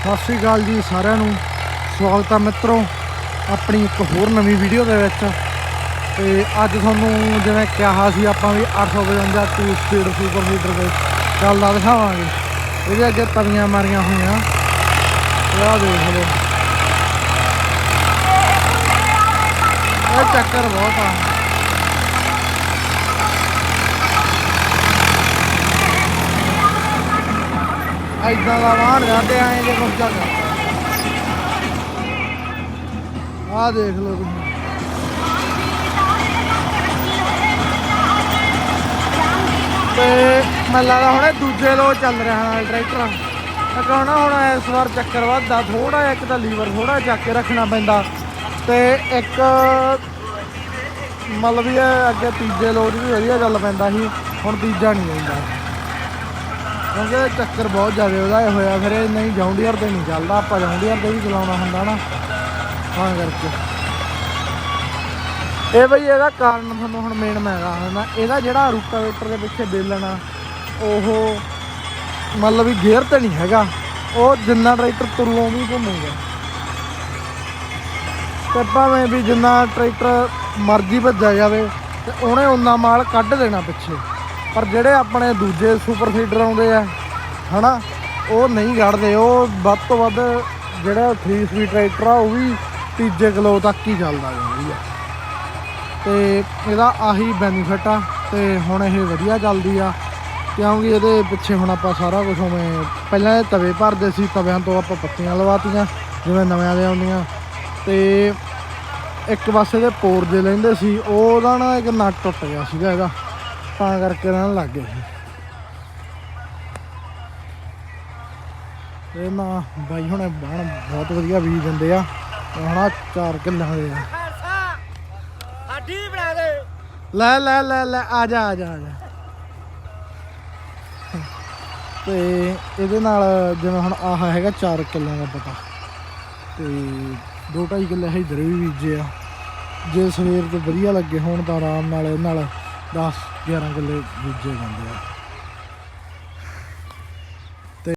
ਸਤਿ ਸ਼੍ਰੀ ਅਕਾਲ ਜੀ ਸਾਰਿਆਂ ਨੂੰ। ਸਵਾਗਤ ਹੈ ਮਿੱਤਰੋ ਆਪਣੀ ਇੱਕ ਹੋਰ ਨਵੀਂ ਵੀਡੀਓ ਦੇ ਵਿੱਚ। ਤੇ ਅੱਜ ਤੁਹਾਨੂੰ ਜਿਵੇਂ ਕਿਹਾ ਸੀ ਆਪਾਂ ਵੀ 855 ਟੂ ਸਪੀਡ ਸੁਪਰ ਹੀਟਰ ਦੇ ਚੱਲਦਾ ਦਿਖਾਵਾਂਗੇ। ਇਹਦੇ ਅੱਗੇ ਤਵੀਆਂ ਮਾਰੀਆਂ ਹੋਈਆਂ। ਇਹ ਆਹ ਦੇਖ ਲਓ। ਇਹ ਚੱਕਰ ਬਹੁਤ ਆ। ਐਦਾਂ ਦਾ ਵਾਹਣ ਕਰਦੇ ਆਏ ਜੇ ਕੁਝ ਚੱਕ ਆਹ ਦੇਖ ਲਓ ਤੁਸੀਂ। ਤੇ ਮੈਨੂੰ ਲੱਗਦਾ ਹੁਣ ਦੂਜੇ ਲੋ ਚੱਲ ਰਿਹਾ ਨਾਲ ਟਰੈਕਟਰ। ਮੈਂ ਕਹਣਾ ਹੁਣ ਇਸ ਵਾਰ ਚੱਕਰ ਵੱਧਦਾ ਥੋੜਾ ਜਿਹਾ ਇੱਕ ਤਾਂ ਲੀਵਰ ਥੋੜਾ ਜਿਹਾ ਚੱਕ ਕੇ ਰੱਖਣਾ ਪੈਂਦਾ। ਤੇ ਇੱਕ ਮਤਲਬ ਇਹ ਅੱਗੇ ਤੀਜੇ ਲੋਡ ਵੀ ਵਧੀਆ ਚੱਲ ਪੈਂਦਾ ਸੀ, ਹੁਣ ਤੀਜਾ ਨਹੀਂ ਆਉਂਦਾ। ਕਿਉਂਕਿ ਚੱਕਰ ਬਹੁਤ ਜ਼ਿਆਦਾ ਉਹਦਾ ਇਹ ਹੋਇਆ, ਫਿਰ ਇਹ ਨਹੀਂ ਜੌਂਡੀਅਰ ਤੇ ਨਹੀਂ ਚੱਲਦਾ, ਆਪਾਂ ਜੌਂਡੀਅਰ ਤੇ ਵੀ ਚਲਾਉਣਾ ਹੁੰਦਾ ਨਾ, ਤਾਂ ਕਰਕੇ। ਇਹ ਬਈ ਇਹਦਾ ਕਾਰਨ ਤੁਹਾਨੂੰ ਹੁਣ ਮੇਨ ਮੈਂ ਦੱਸਦਾ ਇਹਦਾ ਜਿਹੜਾ ਰੂਟਾਵੇਟਰ ਦੇ ਪਿੱਛੇ ਬੇਲਣਾ ਉਹ ਮਤਲਬ ਵੀ ਗੇਅਰ ਤੇ ਨਹੀਂ ਹੈਗਾ, ਉਹ ਜਿੰਨਾ ਟਰੈਕਟਰ ਤੁਰਲੋਂ ਵੀ ਘੁੰਮੂਗਾ। ਤੇ ਭਾਵੇਂ ਵੀ ਜਿੰਨਾ ਟਰੈਕਟਰ ਮਰਜ਼ੀ ਭੱਜਿਆ ਜਾਵੇ, ਤੇ ਉਹਨੇ ਉਨਾ ਮਾਲ ਕੱਢ ਦੇਣਾ ਪਿੱਛੇ। ਪਰ ਜਿਹੜੇ ਆਪਣੇ ਦੂਜੇ ਸੁਪਰ ਫੀਡਰ ਆਉਂਦੇ ਆ, ਹਨਾ, ਉਹ ਨਹੀਂ ਕੱਢਦੇ ਉਹ ਵੱਧ ਤੋਂ ਵੱਧ ਜਿਹੜਾ 3 ਸਪੀਡ ਟਰੈਕਟਰ ਆ, ਉਹ ਵੀ ਤੀਜੇ ਕਿਲੋ ਤੱਕ ਹੀ ਚੱਲਦਾ ਜਾਂਦੀ ਆ। ਤੇ ਇਹਦਾ ਆਹੀ ਬੈਨੀਫਿਟ ਆ, ਤੇ ਹੁਣ ਇਹ ਵਧੀਆ ਚੱਲਦੀ ਆ। ਕਿਉਂਕਿ ਇਹਦੇ ਪਿੱਛੇ ਹੁਣ ਆਪਾਂ ਸਾਰਾ ਕੁਝ ਉਵੇਂ, ਪਹਿਲਾਂ ਇਹ ਤਵੇ ਭਰਦੇ ਸੀ, ਤਵਿਆਂ ਤੋਂ ਆਪਾਂ ਪੱਤੀਆਂ ਲਵਾਤੀਆਂ, ਜਿਵੇਂ ਨਵਿਆਂ ਦੇ ਆਉਂਦੀਆਂ। ਤੇ ਇੱਕ ਪਾਸੇ ਦੇ ਪੋਰ ਦੇ ਲੈਂਦੇ ਸੀ, ਉਹਦਾ ਨਾ ਇੱਕ ਨਟ ਟੁੱਟ ਗਿਆ ਸੀਗਾ ਇਹਦਾ। ਤਾਂ ਕਰਕੇ ਰਹਿਣ ਲੱਗ ਗਏ ਸੀ। ਇਹ ਨਾ ਬਾਈ ਹੁਣ ਬਾਣ, ਬਹੁਤ ਵਧੀਆ ਬੀਜ ਦਿੰਦੇ ਆ। ਹੁਣ ਆ ਚਾਰ ਕਿੱਲਿਆਂ ਦੇ ਆ। ਹਾਡੀ ਬਣਾ ਦੇ ਲੈ ਲੈ ਲੈ ਲੈ, ਆ ਜਾ ਆ ਜਾ ਆ ਜਾ। ਤੇ ਇਹਦੇ ਨਾਲ ਜਿਵੇਂ ਹੁਣ ਆਹ ਹੈਗਾ 4 ਕਿੱਲਿਆਂ ਦਾ ਪਤਾ। ਤੇ 2.5 ਕਿੱਲੇ ਇਧਰ ਵੀ ਬੀਜੇ ਆ। ਜੇ ਸਵੇਰ ਤੋਂ ਵਧੀਆ ਲੱਗੇ ਹੋਣ ਤਾਂ ਆਰਾਮ ਨਾਲ ਇਹ ਨਾਲ 10 11 ਕਿੱਲੇ ਬੀਜੇ ਜਾਂਦੇ ਆ।